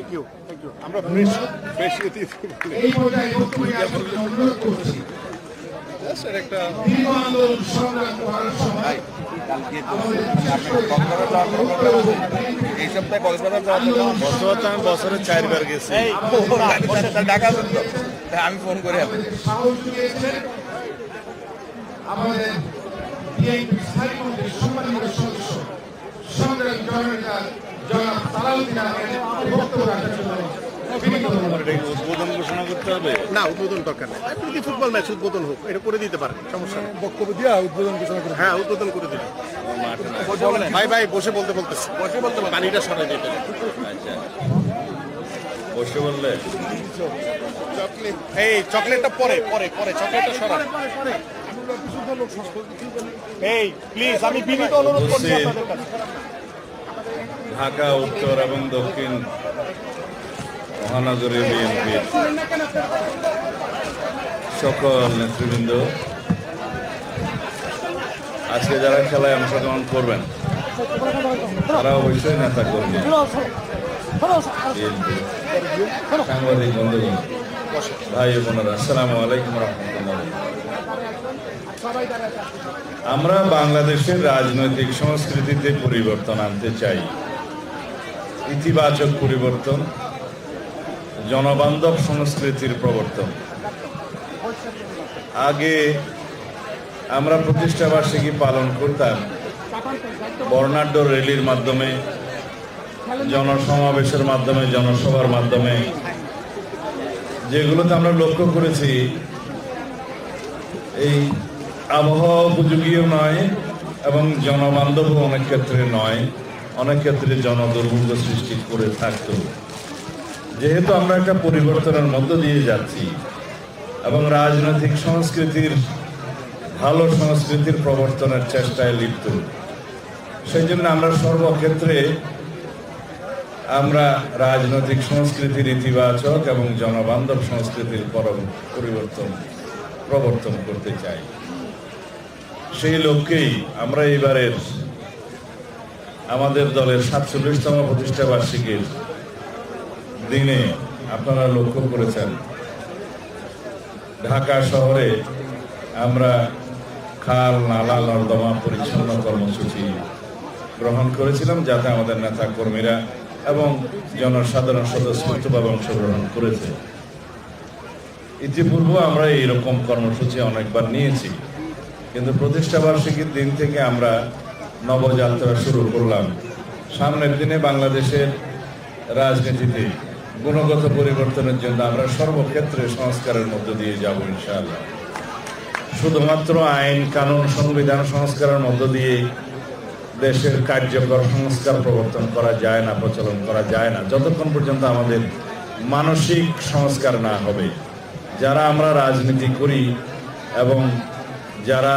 Thank you thank you আমরা fresh fresh এই পর্যায়ে বক্তব্য অনুরোধ করছি। একটা দীর্ঘ আন্দোলন সংগ্রাম করার এই সপ্তাহে কক্সবাজার যাওয়ার জন্য বছর তো আমি বছরে চারবার গেছি। ঢাকা আমি ফোন করে আমি আমাদের সম্মানিত সদস্য সংগ্রাম জনাব সালাউদ্দিন আহমেদ বক্তব্য রাখার জন্য বিনীত অনুরোধ। এটা কি উদ্বোধন ঘোষণা করতে হবে? না উদ্বোধন দরকার নেই। প্রতি ফুটবল ম্যাচ উদ্বোধন হোক এটা করে দিতে পারে সমস্যা নেই। বক্তব্য দিয়া উদ্বোধন ঘোষণা করে হ্যাঁ উদ্বোধন করে দিন। ভাই ভাই বসে বলতে বলতেছে। বসে বলতে পানিটা সরাই দিতে। আচ্ছা। বসে বললে? এই চকলেটটা পরে পরে পরে চকলেটটা সরাই এই প্লিজ আমি বিনীত অনুরোধ করছি আপনাদের কাছে। ঢাকা, উত্তর এবং দক্ষিণ মহানগরী বিএনপির সকল নেতৃবৃন্দ। আজকে যারা খেলায় অংশগ্রহণ করবেন তারা অবশ্যই নেতা কর্মী। সাংবাদিক বন্ধুগণ, ভাই বোনেরা, আসসালামু আলাইকুম রহমতুল্লাহ। আমরা বাংলাদেশের রাজনৈতিক সংস্কৃতিতে পরিবর্তন আনতে চাই। ইতিবাচক পরিবর্তন, জনবান্ধব সংস্কৃতির প্রবর্তন। আগে আমরা প্রতিষ্ঠা বার্ষিকী পালন করতাম, বর্ণাঢ্য র্যালির মাধ্যমে, জনসমাবেশের মাধ্যমে, জনসভার মাধ্যমে। যেগুলোতে আমরা লক্ষ্য করেছি, এই আবহাওয়া উপযোগীও নয় এবং জনবান্ধবও অনেক ক্ষেত্রে নয়। অনেক ক্ষেত্রে জনদুর্ভোগ সৃষ্টি করে থাকত। যেহেতু আমরা একটা পরিবর্তনের মধ্য দিয়ে যাচ্ছি এবং রাজনৈতিক সংস্কৃতির, ভালো সংস্কৃতির প্রবর্তনের চেষ্টায় লিপ্ত সেই জন্য আমরা সর্বক্ষেত্রে আমরা রাজনৈতিক সংস্কৃতির ইতিবাচক এবং জনবান্ধব সংস্কৃতির পর- পরিবর্তন, প্রবর্তন করতে চাই। সেই লক্ষ্যেই আমরা এবারের আমাদের দলের সাতচল্লিশতম প্রতিষ্ঠা বার্ষিকীর দিনে আপনারা লক্ষ্য করেছেন, ঢাকা শহরে আমরা খাল, নালা, নর্দমা পরিচ্ছন্ন কর্মসূচি গ্রহণ করেছিলাম, যাতে আমাদের নেতা কর্মীরা এবং জনসাধারণ স্বতঃস্ফূর্তভাবে অংশগ্রহণ করেছে। ইতিপূর্বে আমরা এইরকম কর্মসূচি অনেকবার নিয়েছি, কিন্তু প্রতিষ্ঠা বার্ষিকীর দিন থেকে আমরা নবযাত্রা শুরু করলাম। সামনের দিনে বাংলাদেশের রাজনীতিতে গুণগত পরিবর্তনের জন্য আমরা সর্বক্ষেত্রে সংস্কারের মধ্য দিয়ে যাব, ইনশাআল্লাহ। শুধুমাত্র আইন, কানুন, সংবিধান সংস্কারের মধ্য দিয়ে দেশের কার্যকর সংস্কার প্রবর্তন করা যায় না, প্রচলন করা যায় না। যতক্ষণ পর্যন্ত আমাদের মানসিক সংস্কার না হবে, যারা আমরা রাজনীতি করি এবং যারা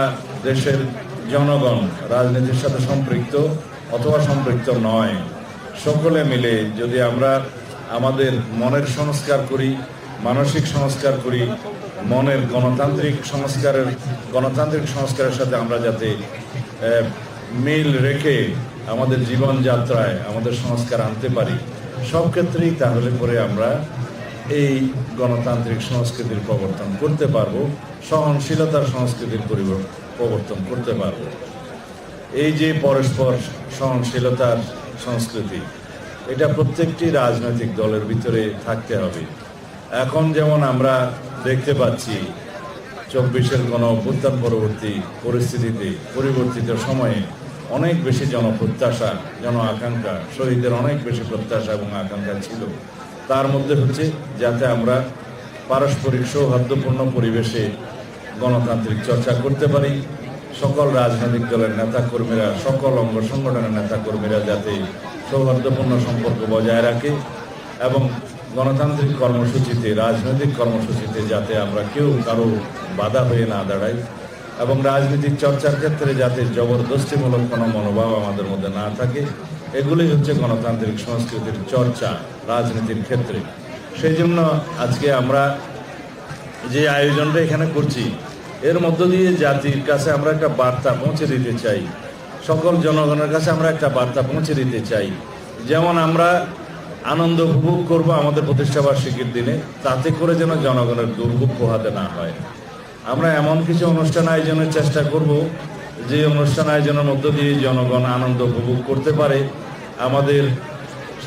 দেশের জনগণ রাজনীতির সাথে সম্পৃক্ত অথবা সম্পৃক্ত নয়। সকলে মিলে যদি আমরা আমাদের মনের সংস্কার করি, মানসিক সংস্কার করি, মনের গণতান্ত্রিক সংস্কারের গণতান্ত্রিক সংস্কারের সাথে আমরা যাতে মিল রেখে আমাদের জীবনযাত্রায় আমাদের সংস্কার আনতে পারি, সব ক্ষেত্রেই তাহলে পরে আমরা এই গণতান্ত্রিক সংস্কৃতির প্রবর্তন করতে পারব, সহনশীলতার সংস্কৃতির পরিবর- প্রবর্তন করতে পারব। এই যে পরস্পর সহনশীলতার সংস্কৃতি, এটা প্রত্যেকটি রাজনৈতিক দলের ভিতরে থাকতে হবে। এখন যেমন আমরা দেখতে পাচ্ছি, চব্বিশের গণ অভ্যুত্থান পরবর্তী পরিস্থিতিতে, পরিবর্তিত সময়ে অনেক বেশি জনপ্রত্যাশা, জন আকাঙ্ক্ষা, শহীদের অনেক বেশি প্রত্যাশা এবং আকাঙ্ক্ষা ছিল। তার মধ্যে হচ্ছে যাতে আমরা পারস্পরিক সৌহার্দ্যপূর্ণ পরিবেশে গণতান্ত্রিক চর্চা করতে পারি। সকল রাজনৈতিক দলের নেতা কর্মীরা সকল অঙ্গ সংগঠনের নেতা কর্মীরা যাতে সৌহার্দ্যপূর্ণ সম্পর্ক বজায় রাখে এবং গণতান্ত্রিক কর্মসূচিতে, রাজনৈতিক কর্মসূচিতে যাতে আমরা কেউ কারও বাধা হয়ে না দাঁড়াই এবং রাজনৈতিক চর্চার ক্ষেত্রে যাতে জবরদস্তিমূলক কোনো মনোভাব আমাদের মধ্যে না থাকে। এগুলি হচ্ছে গণতান্ত্রিক সংস্কৃতির চর্চা, রাজনীতির ক্ষেত্রে। সেই জন্য আজকে আমরা যে আয়োজনটা এখানে করছি, এর মধ্য দিয়ে জাতির কাছে আমরা একটা বার্তা পৌঁছে দিতে চাই। সকল জনগণের কাছে আমরা একটা বার্তা পৌঁছে দিতে চাই। যেমন আমরা আনন্দ উপভোগ করব আমাদের প্রতিষ্ঠাবার্ষিকীর দিনে, তাতে করে যেন জনগণের দুর্ভোগ পোহাতে না হয়। আমরা এমন কিছু অনুষ্ঠান আয়োজনের চেষ্টা করব, যে অনুষ্ঠান আয়োজনের মধ্য দিয়ে জনগণ আনন্দ উপভোগ করতে পারে। আমাদের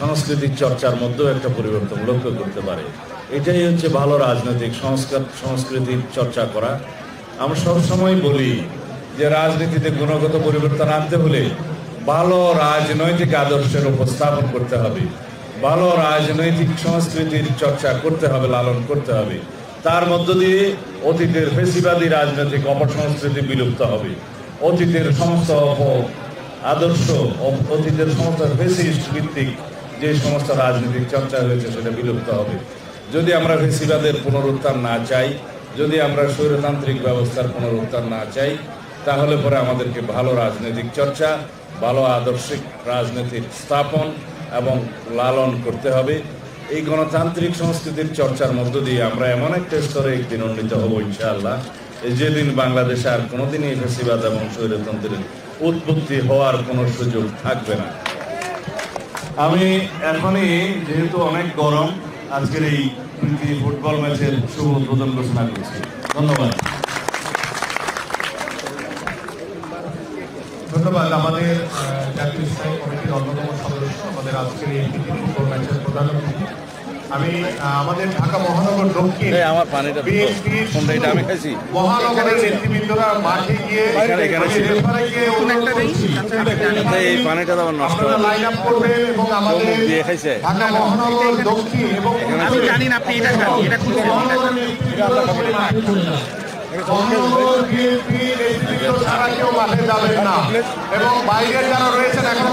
সাংস্কৃতিক চর্চার মধ্যেও একটা পরিবর্তন লক্ষ্য করতে পারে। এটাই হচ্ছে ভালো রাজনৈতিক সংস্কার, সংস্কৃতির চর্চা করা। আমরা সবসময় বলি যে রাজনীতিতে গুণগত পরিবর্তন আনতে হলে ভালো রাজনৈতিক আদর্শের উপস্থাপন করতে হবে। ভালো রাজনৈতিক সংস্কৃতির চর্চা করতে হবে, লালন করতে হবে। তার মধ্য দিয়ে অতীতের ফেসিবাদী রাজনৈতিক অপসংস্কৃতি বিলুপ্ত হবে। অতীতের সমস্ত আদর্শ অতীতের সমস্ত ফেসিস্ট ভিত্তিক যে সমস্ত রাজনৈতিক চর্চা হয়েছে, সেটা বিলুপ্ত হবে। যদি আমরা ফেসিবাদের পুনরুত্থান না চাই, যদি আমরা স্বৈরতান্ত্রিক ব্যবস্থার পুনরুত্থান না চাই, তাহলে পরে আমাদেরকে ভালো রাজনৈতিক চর্চা, ভালো আদর্শিক রাজনৈতিক স্থাপন এবং লালন করতে হবে। এই গণতান্ত্রিক সংস্কৃতির চর্চার মধ্য দিয়ে আমরা এমন একটা স্তরে একদিন উন্নীত হব, ইনশাআল্লাহ। যেদিন বাংলাদেশে আর কোনোদিনই ফেসিবাদ এবং স্বৈরতন্ত্রের উৎপত্তি হওয়ার কোনো সুযোগ থাকবে না। আমি এখনই, যেহেতু অনেক গরম, আজকের এই প্রীতি ফুটবল ম্যাচের শুভ উদ্বোধন ঘোষণা করছি। ধন্যবাদ। ধন্যবাদ। আমাদের জাতীয় স্থায়ী কমিটির অন্যতম সদস্য, আমাদের আজকের এই প্রীতি ফুটবল ম্যাচের প্রধান আমি আমাদের ঢাকা মহানগর দক্ষিণ এই আমার পানিটা। বিএনপির কোনটা এটা আমি খাইছি? মহানগরের নেতৃবৃন্দরা মাঠে গিয়ে। আচ্ছা, এই পানিটা তো আমার নষ্ট লাইন আপ করবেন এবং আমাদের দিয়ে খাইছে? ঢাকা মহানগর দক্ষিণ এবং আমি জানি না আপনি এটা এটা খুঁজছেন ছাড়া কেউ মাঠে যাবেন না। এবং বাইরে যারা রয়েছেন এখন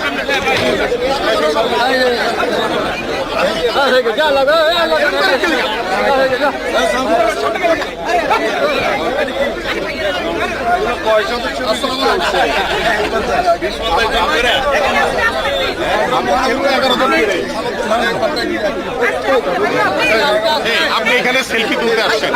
আপনি এখানে সেলফি তুলতে আসছেন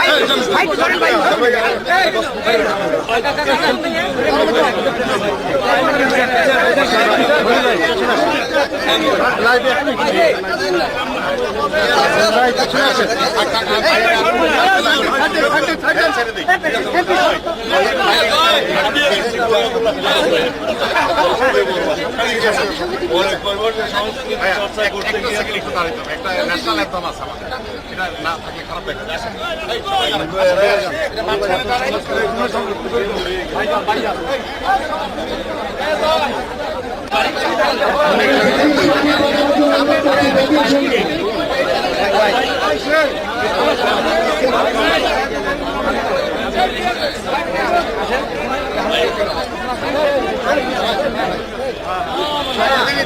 একটা ন্যাশনাল অ্যান্তম আছে আমাদের এটা না থাকলে খারাপ লাগে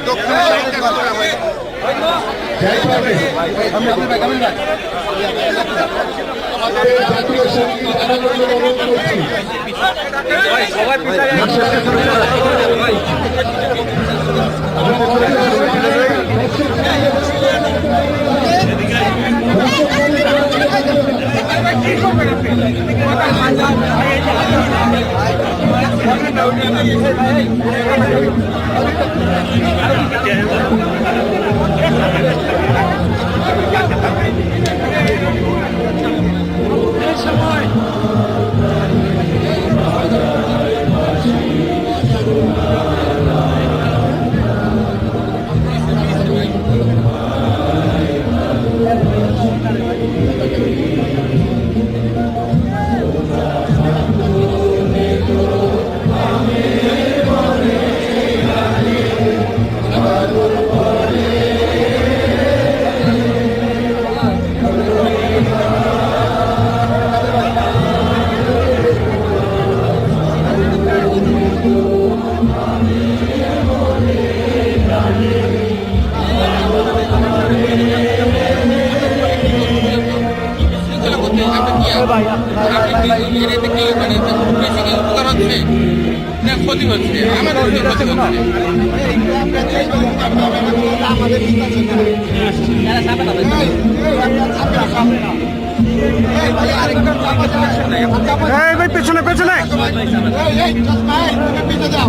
দক্ষিণ সাইডটা কতটা হয় আমাদের জাতীয় সঙ্গীত আনন্দ অনুরোধ করছি ভাই পেছনে পেছনে। পিছনে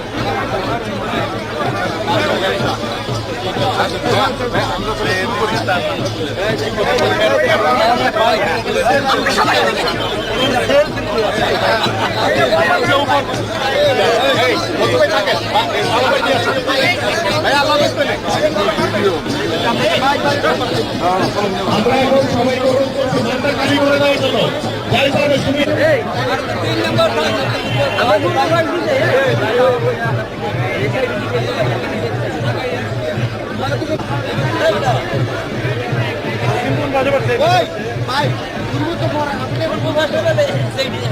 আমরা এখন মাঠটা খালি করে দেওয়ার জন্য যাই পারবে সুবিধা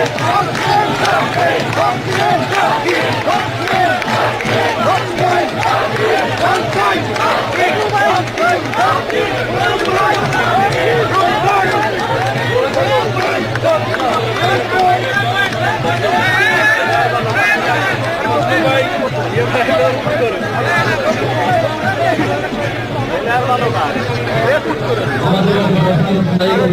আমাদের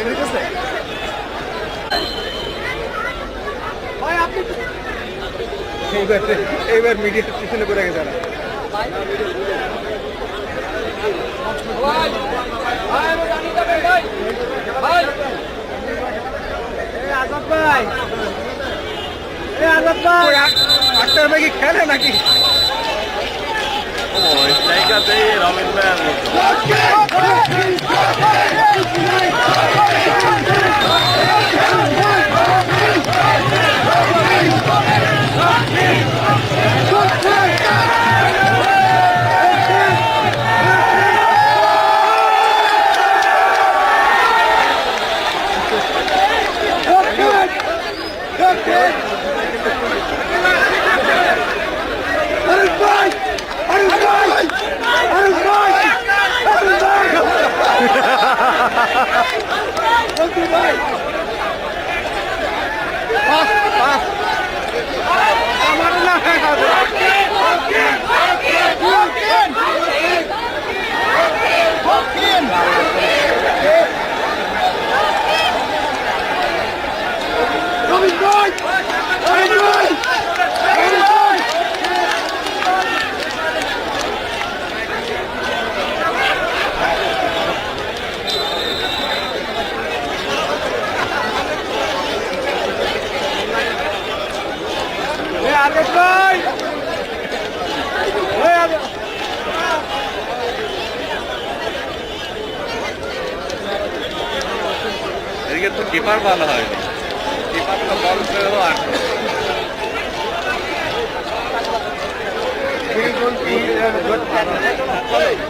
হইতেছে এইবার এইবার মিডিয়ার পিছনে পড়ে গেছে আজাদ ভাই। আজাদ ভাই। আক্তার ভাই কি খেলে নাকি? আমার তো বল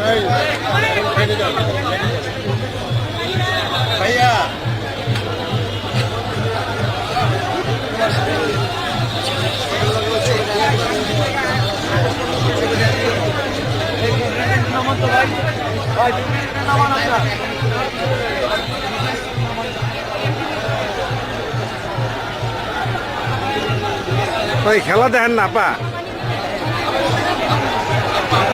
ভাই ভাইয়া ওই খেলা দেখেন না পা